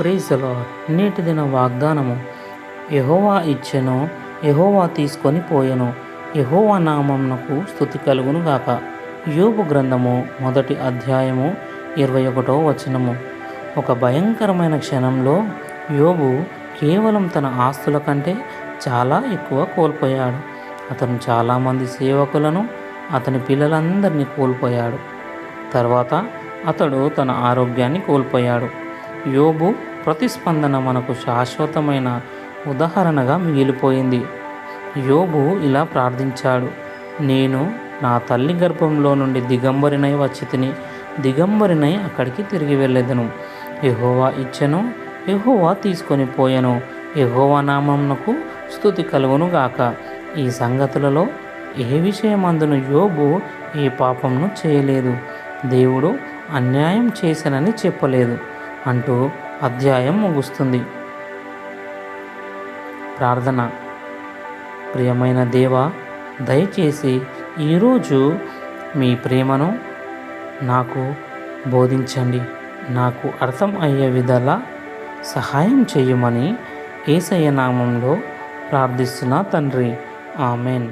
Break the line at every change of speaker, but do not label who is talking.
ప్రేసలో నేటి దిన వాగ్దానము. యహోవా ఇచ్చెను యహోవా తీసుకొని పోయెను. యహోవా నామమునకు స్థుతి కలుగును గాక. యోబు గ్రంథము మొదటి అధ్యాయము ఇరవై ఒకటో వచనము. ఒక భయంకరమైన క్షణంలో యోబు కేవలం తన ఆస్తుల కంటే చాలా ఎక్కువ కోల్పోయాడు. అతను చాలామంది సేవకులను అతని పిల్లలందరినీ కోల్పోయాడు. తర్వాత అతడు తన ఆరోగ్యాన్ని కోల్పోయాడు. యోబు ప్రతిస్పందన మనకు శాశ్వతమైన ఉదాహరణగా మిగిలిపోయింది. యోబు ఇలా ప్రార్థించాడు నేను నా తల్లి గర్భంలో నుండి దిగంబరినై వచ్చి తిని దిగంబరినై అక్కడికి తిరిగి వెళ్ళేదను. ఎహోవా ఇచ్చెను ఎహోవా తీసుకొని పోయాను. ఎహోవా నామంనకు స్థుతి కలుగును గాక. ఈ సంగతులలో ఏ విషయమందును యోబు ఏ పాపంను చేయలేదు. దేవుడు అన్యాయం చేశానని చెప్పలేదు. అంటూ అధ్యాయం ముగుస్తుంది. ప్రార్థన. ప్రియమైన దేవా దయచేసి ఈరోజు మీ ప్రేమను నాకు బోధించండి. నాకు అర్థం అయ్యే విధంగా సహాయం చేయమని ఏసయ్య నామంలో ప్రార్థిస్తున్నా తండ్రి. ఆమెన్.